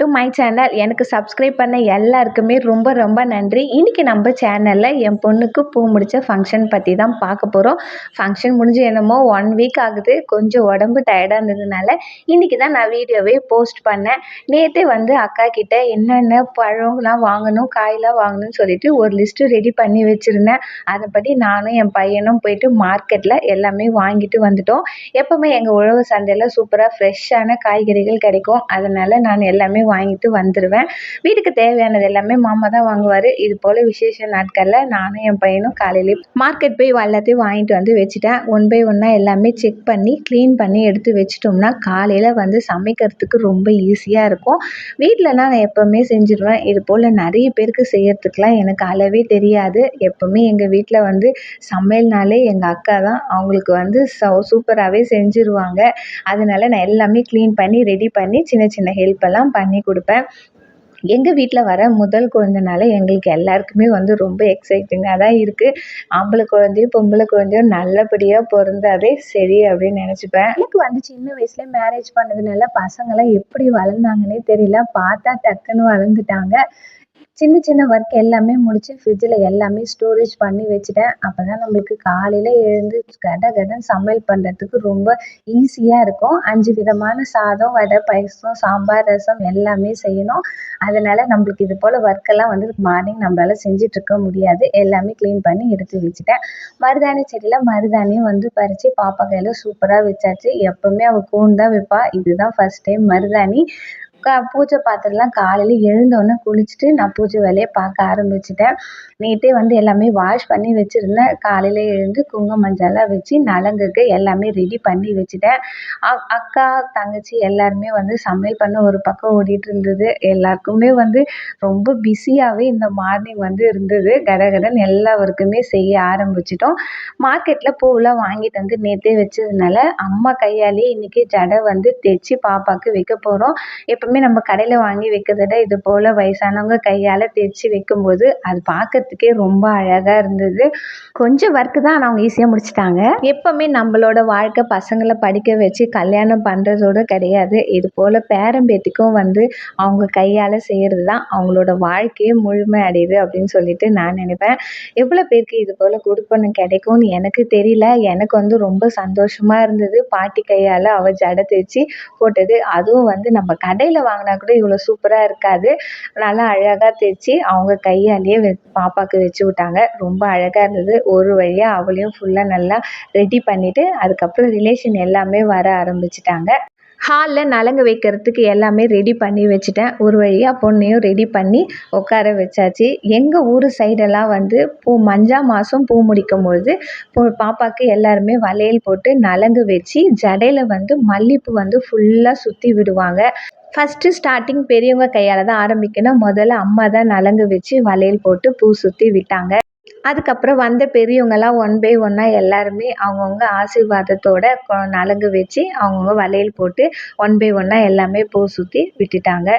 To my channel எனக்கு subscribe பண்ண எல்லாருக்குமே ரொம்ப ரொம்ப நன்றி. இன்றைக்கி நம்ம சேனலில் என் பொண்ணுக்கு பூ முடித்த ஃபங்க்ஷன் பற்றி தான் பார்க்க போகிறோம் ஃபங்க்ஷன் முடிஞ்சு என்னமோ ஒன் வீக் ஆகுது. கொஞ்சம் உடம்பு டயர்டாக இருந்ததுனால இன்றைக்கி தான் நான் வீடியோவே போஸ்ட் பண்ணேன். நேற்றே வந்து அக்கா கிட்ட என்னென்ன பழம்லாம் வாங்கணும் காயெலாம் வாங்கணும்னு சொல்லிட்டு ஒரு லிஸ்ட்டு ரெடி பண்ணி வச்சுருந்தேன். அதைப்படி நானும் என் பையனும் போயிட்டு மார்க்கெட்டில் எல்லாமே வாங்கிட்டு வந்துட்டோம். எப்போவுமே எங்கள் உழவு சந்தையில் சூப்பராக ஃப்ரெஷ்ஷான காய்கறிகள் கிடைக்கும். அதனால் நான் எல்லாமே வாங்கிட்டு வந்துடுவேன் வீட்டுக்கு தேவையானது எல்லாமே மாமா தான் வாங்குவார். இது போல் விசேஷ நாட்களில் நானும் என் பையனும் காலையிலே மார்க்கெட் போய் எல்லாத்தையும் வாங்கிட்டு வந்து வச்சுட்டேன். ஒன் பை ஒன்னாக எல்லாமே செக் பண்ணி க்ளீன் பண்ணி எடுத்து வச்சிட்டோம்னா காலையில் வந்து சமைக்கிறதுக்கு ரொம்ப ஈஸியாக இருக்கும். வீட்டிலனா நான் எப்போவுமே செஞ்சுருவேன். இது போல் நிறைய பேருக்கு செய்கிறதுக்குலாம் எனக்கு அளவே தெரியாது. எப்போவுமே எங்கள் வீட்டில் வந்து சமையல்னாலே எங்கள் அக்கா தான். அவங்களுக்கு வந்து ச சூப்பராகவே செஞ்சுருவாங்க. அதனால நான் எல்லாமே க்ளீன் பண்ணி ரெடி பண்ணி சின்ன சின்ன ஹெல்ப் எல்லாம் பண்ணி கொடுப்பேன். எங்கள் வீட்டில் வர முதல் குழந்தைனால எங்களுக்கு எல்லாருக்குமே வந்து ரொம்ப எக்ஸைட்டிங்காக தான் இருக்குது ஆம்பளை குழந்தையும் பொம்பளை குழந்தையும் நல்லபடியாக பிறந்தாதே சரி அப்படின்னு நினச்சிப்பேன். எனக்கு வந்து சின்ன வயசுல மேரேஜ் பண்ணதுனால பசங்களாம் எப்படி வளர்ந்தாங்கன்னே தெரியல. பார்த்தா டக்குன்னு வளர்ந்துட்டாங்க. சின்ன சின்ன ஒர்க் எல்லாமே முடித்து ஃப்ரிட்ஜில் எல்லாமே ஸ்டோரேஜ் பண்ணி வச்சுட்டேன். அப்போ தான் நம்மளுக்கு காலையில் எழுந்து கட கடன்னு சமையல் பண்ணுறதுக்கு ரொம்ப ஈஸியாக இருக்கும். அஞ்சு விதமான சாதம் வடை பாயசம் சாம்பார் ரசம் எல்லாமே செய்யணும். அதனால் நம்மளுக்கு இது போல் ஒர்க்கெல்லாம் வந்து மார்னிங் நம்மளால் செஞ்சிட்ருக்க முடியாது. எல்லாமே க்ளீன் பண்ணி எடுத்து வச்சுட்டேன். மருதாணி செடியில் மருதாணியும் வந்து பறித்து பாப்பா கையில் சூப்பராக வச்சாச்சு. எப்போவுமே அவள் கூண்டு தான் வைப்பா. இதுதான் ஃபஸ்ட் டைம் மருதாணி. க பூஜை பாத்திரம்லாம் காலையில் எழுந்தோடனே குளிச்சுட்டு நான் பூஜை வேலையை பார்க்க ஆரம்பிச்சிட்டேன். நேற்றே வந்து எல்லாமே வாஷ் பண்ணி வச்சுருந்தேன். காலையில் எழுந்து குங்குமம் மஞ்சள்லாம் வச்சு நலங்குக்கு எல்லாமே ரெடி பண்ணி வச்சுட்டேன். அக்கா தங்கச்சி எல்லாருமே வந்து சமையல் பண்ண ஒரு பக்கம் ஓடிட்டு இருந்தது. எல்லாருக்குமே வந்து ரொம்ப பிஸியாகவே இந்த மார்னிங் வந்து இருந்தது. கடகடன் எல்லா ஒர்க்குமே செய்ய ஆரம்பிச்சிட்டோம். மார்க்கெட்டில் பூவெலாம் வாங்கிட்டு வந்து நேற்றே வச்சதுனால அம்மா கையாலேயே இன்றைக்கி ஜடை வந்து தைச்சி பாப்பாவுக்கு வைக்க போகிறோம் எப்போ எப்பவுமே நம்ம கடையில் வாங்கி வைக்கிறத இது போல் வயசானவங்க கையால் தைச்சி வைக்கும்போது அது பார்க்கறதுக்கே ரொம்ப அழகாக இருந்தது. கொஞ்சம் ஒர்க்கு தான் ஆனால் அவங்க ஈஸியாக முடிச்சிட்டாங்க. எப்போவுமே நம்மளோட வாழ்க்கை பசங்களை படிக்க வச்சு கல்யாணம் பண்ணுறதோட கிடையாது. இது போல் பேரம்பேத்திக்கும் வந்து அவங்க கையால் செய்கிறது தான் அவங்களோட வாழ்க்கையே முழுமை அடையுது அப்படின்னு சொல்லிட்டு நான் நினைப்பேன். எவ்வளோ பேருக்கு இது போல் கொடுப்பணும் கிடைக்கும்னு எனக்கு தெரியல. எனக்கு வந்து ரொம்ப சந்தோஷமாக இருந்தது. பாட்டி கையால் அவள் ஜடை தைச்சி போட்டது. அதுவும் வந்து நம்ம கடையில் வாங்கினா கூட இவ்வளோ சூப்பராக இருக்காது. நல்லா அழகாக தைச்சி அவங்க கையாலேயே வெ பாப்பாவுக்கு வச்சு விட்டாங்க. ரொம்ப அழகாக இருந்தது. ஒரு வழியாக அவளையும் ஃபுல்லாக நல்லா ரெடி பண்ணிவிட்டு அதுக்கப்புறம் ரிலேஷன் எல்லாமே வர ஆரம்பிச்சிட்டாங்க. ஹாலில் நலங்கு வைக்கிறதுக்கு எல்லாமே ரெடி பண்ணி வச்சுட்டேன். ஒரு வழியாக பொண்ணையும் ரெடி பண்ணி உட்கார வச்சாச்சு. எங்கள் ஊர் சைடெல்லாம் வந்து பூ மஞ்சா மாதம் பூ முடிக்கும் பொழுது பாப்பாவுக்கு எல்லாருமே வளையல் போட்டு நலங்கு வச்சு ஜடையில் வந்து மல்லிகைப்பூ வந்து ஃபுல்லாக சுற்றி விடுவாங்க. ஃபஸ்ட்டு ஸ்டார்டிங் பெரியவங்க கையால் தான் ஆரம்பிக்கணும். முதல்ல அம்மா தான் நலங்கு வச்சு வளையல் போட்டு பூ சுற்றி விட்டாங்க. அதுக்கப்புறம் வந்த பெரியவங்கள்லாம் ஒன் பை ஒன்னாக எல்லாருமே அவங்கவுங்க ஆசீர்வாதத்தோட கொ நலங்கு வச்சு அவங்கவுங்க வளையல் போட்டு ஒன் பை ஒன்னாக எல்லாமே பூ சுற்றி விட்டுட்டாங்க.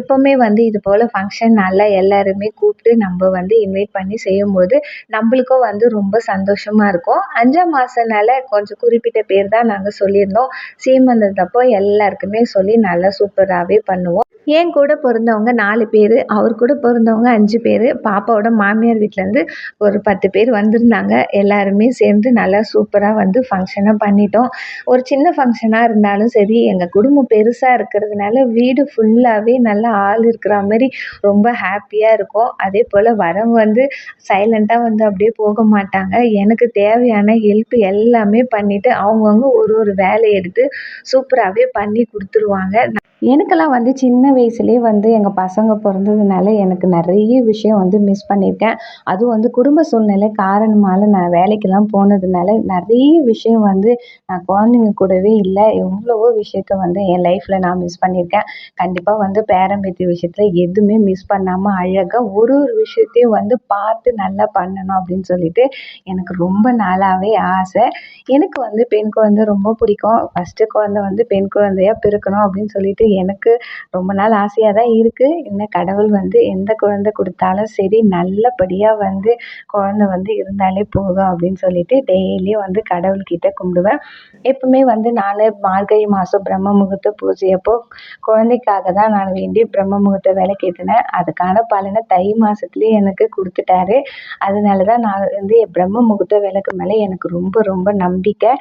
எப்போவுமே வந்து இது போல் ஃபங்க்ஷன் நல்லா எல்லாருமே கூப்பிட்டு நம்ம வந்து இன்வைட் பண்ணி செய்யும்போது நம்மளுக்கும் வந்து ரொம்ப சந்தோஷமாக இருக்கும். அஞ்சாம் மாதனால கொஞ்சம் குறிப்பிட்ட பேர் தான் நாங்கள் சொல்லியிருந்தோம். சீமந்தத்தப்போ எல்லாருக்குமே சொல்லி நல்லா சூப்பராகவே பண்ணுவோம். என் கூட பிறந்தவங்க நாலு பேர் அவர் கூட பிறந்தவங்க அஞ்சு பேர் பாப்பாவோட மாமியார் வீட்டிலேருந்து ஒரு பத்து பேர் வந்திருந்தாங்க. எல்லாருமே சேர்ந்து நல்லா சூப்பராக வந்து ஃபங்க்ஷனாக பண்ணிட்டோம். ஒரு சின்ன ஃபங்க்ஷனாக இருந்தாலும் சரி எங்கள் குடும்பம் பெருசாக இருக்கிறதுனால வீடு ஃபுல்லாகவே நல்லா ஆள் இருக்கிற மாதிரி ரொம்ப ஹாப்பியாக இருக்கும். அதே போல் வரவங்க வந்து சைலண்ட்டாக வந்து அப்படியே போக மாட்டாங்க. எனக்கு தேவையான ஹெல்ப் எல்லாமே பண்ணிவிட்டு அவங்கவுங்க ஒரு ஒரு வேலையை எடுத்து சூப்பராகவே பண்ணி கொடுத்துருவாங்க. எனக்கெல்லாம் வந்து சின்ன வயசுலேயே வந்து எங்கள் பசங்க பிறந்ததுனால எனக்கு நிறைய விஷயம் வந்து மிஸ் பண்ணியிருக்கேன். அதுவும் வந்து குடும்ப சூழ்நிலை காரணமால நான் வேலைக்கெல்லாம் போனதுனால நிறைய விஷயம் வந்து நான் குழந்தைங்க கூடவே இல்லை எவ்வளவோ விஷயத்த வந்து என் லைஃப்பில் நான் மிஸ் பண்ணியிருக்கேன். கண்டிப்பாக வந்து பேரம்பேத்தி விஷயத்தில் எதுவுமே மிஸ் பண்ணாமல் அழகாக ஒரு ஒரு விஷயத்தையும் வந்து பார்த்து நல்லா பண்ணணும் அப்படின்னு சொல்லிட்டு எனக்கு ரொம்ப நாளாகவே ஆசை. எனக்கு வந்து பெண் குழந்தை ரொம்ப பிடிக்கும். ஃபஸ்ட்டு குழந்தை வந்து பெண் குழந்தையாக பிறக்கணும் அப்படின்னு சொல்லிட்டு எனக்கு ரொம்ப நாள் ஆசையாக தான் இருக்குது என்ன கடவுள் வந்து எந்த குழந்தை கொடுத்தாலும் சரி நல்லபடியாக வந்து குழந்த வந்து இருந்தாலே போதும் அப்படின்னு சொல்லிட்டு டெய்லியும் வந்து கடவுள்கிட்ட கும்பிடுவேன். எப்பவுமே வந்து நான் மார்கழி மாதம் பிரம்ம முகூர்த்த பூஜை அப்போ குழந்தைக்காக தான் நான் வேண்டி பிரம்ம முகூர்த்த விளக்கேற்றினேன் அதுக்கான பலனை தை மாதத்துலேயே எனக்கு கொடுத்துட்டாரு. அதனால தான் நான் வந்து பிரம்ம முகூர்த்த விளக்கு மேலே எனக்கு ரொம்ப ரொம்ப நம்பிக்கை.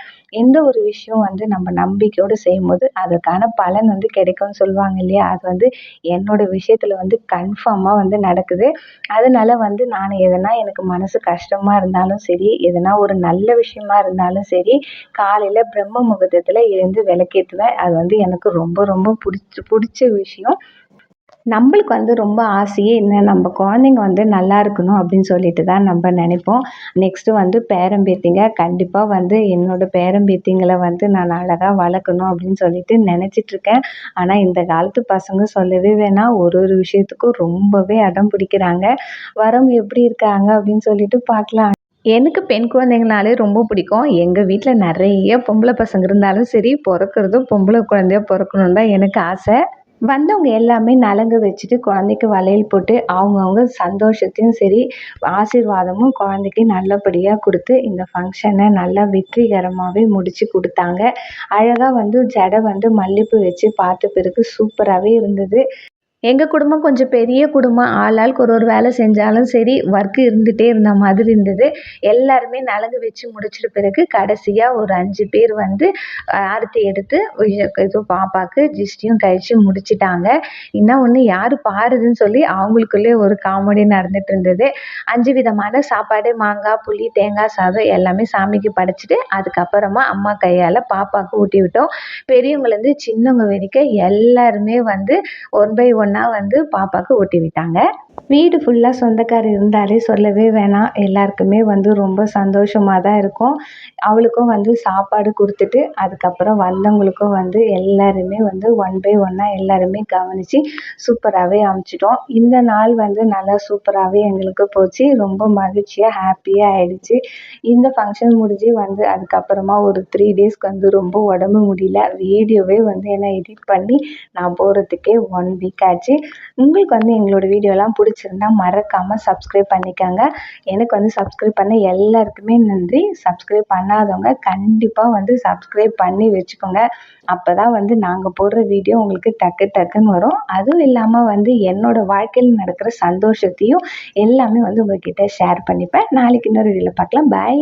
எந்த ஒரு விஷயம் வந்து நம்ம நம்பிக்கையோடு செய்யும்போது அதுக்கான பலன் வந்து கிடைக்கும். கிடைக்கும்னு சொல்லுவாங்க இல்லையா? அது வந்து என்னோடய விஷயத்தில் வந்து கன்ஃபார்மாக வந்து நடக்குது. அதனால வந்து நான் எதனா எனக்கு மனசு கஷ்டமாக இருந்தாலும் சரி எதனா ஒரு நல்ல விஷயமா இருந்தாலும் சரி காலையில் பிரம்ம முகூர்த்தத்தில் எழுந்து விளக்கேற்றுவேன் அது வந்து எனக்கு ரொம்ப ரொம்ப பிடிச்ச பிடிச்ச விஷயம். நம்மளுக்கு வந்து ரொம்ப ஆசையே என்ன நம்ம குழந்தைங்க வந்து நல்லா இருக்கணும் அப்படின்னு சொல்லிட்டு தான் நம்ம நினைப்போம். நெக்ஸ்ட்டு வந்து பேரம்பேத்திங்க கண்டிப்பாக வந்து என்னோடய பேரம்பேத்திங்களை வந்து நான் அழகாக வளர்க்கணும் அப்படின்னு சொல்லிட்டு நினச்சிட்ருக்கேன் ஆனால் இந்த காலத்து பசங்க சொல்லவே வேணாம். ஒரு ஒரு விஷயத்துக்கும் ரொம்பவே அடம் பிடிக்கிறாங்க. வரவங்க எப்படி இருக்காங்க அப்படின்னு சொல்லிட்டு பார்க்கலாம். எனக்கு பெண் குழந்தைங்கனாலே ரொம்ப பிடிக்கும். எங்கள் வீட்டில் நிறைய பொம்பளை பசங்க இருந்தாலும் சரி பிறக்கறதும் பொம்பளை குழந்தைய பிறக்கணுன்னு தான் எனக்கு ஆசை. வந்தவங்க எல்லாமே நலங்கு வச்சுட்டு குழந்தைக்கு வளையல் போட்டு அவங்கவுங்க சந்தோஷத்தையும் சரி ஆசீர்வாதமும் குழந்தைக்கு நல்லபடியாக கொடுத்து இந்த ஃபங்க்ஷனை நல்லா வெற்றிகரமாகவே முடித்து கொடுத்தாங்க. அழகாக வந்து ஜடை வந்து மல்லிகைப்பூ வச்சு பார்த்த பிறகு சூப்பராகவே இருந்தது. எங்கள் குடும்பம் கொஞ்சம் பெரிய குடும்பம். ஆளாளுக்கு ஒரு ஒரு வேலை செஞ்சாலும் சரி ஒர்க்கு இருந்துகிட்டே இருந்த மாதிரி இருந்தது. எல்லாருமே நலங்கு வச்சு முடிச்சிட்ட பிறகு கடைசியாக ஒரு அஞ்சு பேர் வந்து ஆரத்தி எடுத்து இது பாப்பாவுக்கு ஜிஸ்டியும் கழிச்சு முடிச்சிட்டாங்க. இன்னும் ஒன்று யார் பாருதுன்னு சொல்லி அவங்களுக்குள்ளே ஒரு காமெடி நடந்துட்டு இருந்தது. அஞ்சு விதமான சாப்பாடு மாங்காய் புளி தேங்காய் சாதம் எல்லாமே சாமிக்கு படைச்சிட்டு அதுக்கப்புறமா அம்மா கையால் பாப்பாவுக்கு ஊட்டி விட்டோம். பெரியவங்கலேருந்து சின்னவங்க வரைக்கும் எல்லாருமே வந்து ஒன் பை ஒன் ஒன்றா வந்து பாப்பாவுக்கு ஊட்டி விட்டாங்க வீடு ஃபுல்லாக சொந்தக்காரர் இருந்தாலே சொல்லவே வேணாம். எல்லாருக்குமே வந்து ரொம்ப சந்தோஷமாக தான் இருக்கும். அவளுக்கும் வந்து சாப்பாடு கொடுத்துட்டு அதுக்கப்புறம் வந்தவங்களுக்கும் வந்து எல்லாருமே வந்து ஒன் பை ஒன்னாக எல்லாருமே கவனித்து சூப்பராகவே அமுச்சிட்டோம். இந்த நாள் வந்து நல்லா சூப்பராகவே எங்களுக்கு போச்சு. ரொம்ப மகிழ்ச்சியாக ஹாப்பியாக ஆயிடுச்சு. இந்த ஃபங்க்ஷன் முடிஞ்சு வந்து அதுக்கப்புறமா ஒரு த்ரீ டேஸ்க்கு வந்து ரொம்ப உடம்பு முடியல. வீடியோவே வந்து என்ன எடிட் பண்ணி நான் போகிறதுக்கே ஒன் வீக் ஆச்சு. உங்களுக்கு வந்து எங்களோட வீடியோலாம் பிடிச்சி பிடிச்சிருந்தா மறக்காமல் சப்ஸ்கிரைப் பண்ணிக்கோங்க. எனக்கு வந்து சப்ஸ்கிரைப் பண்ண எல்லாருக்குமே நன்றி. சப்ஸ்கிரைப் பண்ணாதவங்க கண்டிப்பாக வந்து சப்ஸ்கிரைப் பண்ணி வச்சுக்கோங்க. அப்போ தான் வந்து நாங்கள் போடுற வீடியோ உங்களுக்கு டக்கு டக்குன்னு வரும். அதுவும் இல்லாமல் வந்து என்னோடய வாழ்க்கையில் நடக்கிற சந்தோஷத்தையும் எல்லாமே வந்து உங்கள்கிட்ட ஷேர் பண்ணிப்பேன். நாளைக்கு இன்னொரு வீடியோவில் பார்க்கலாம். பாய்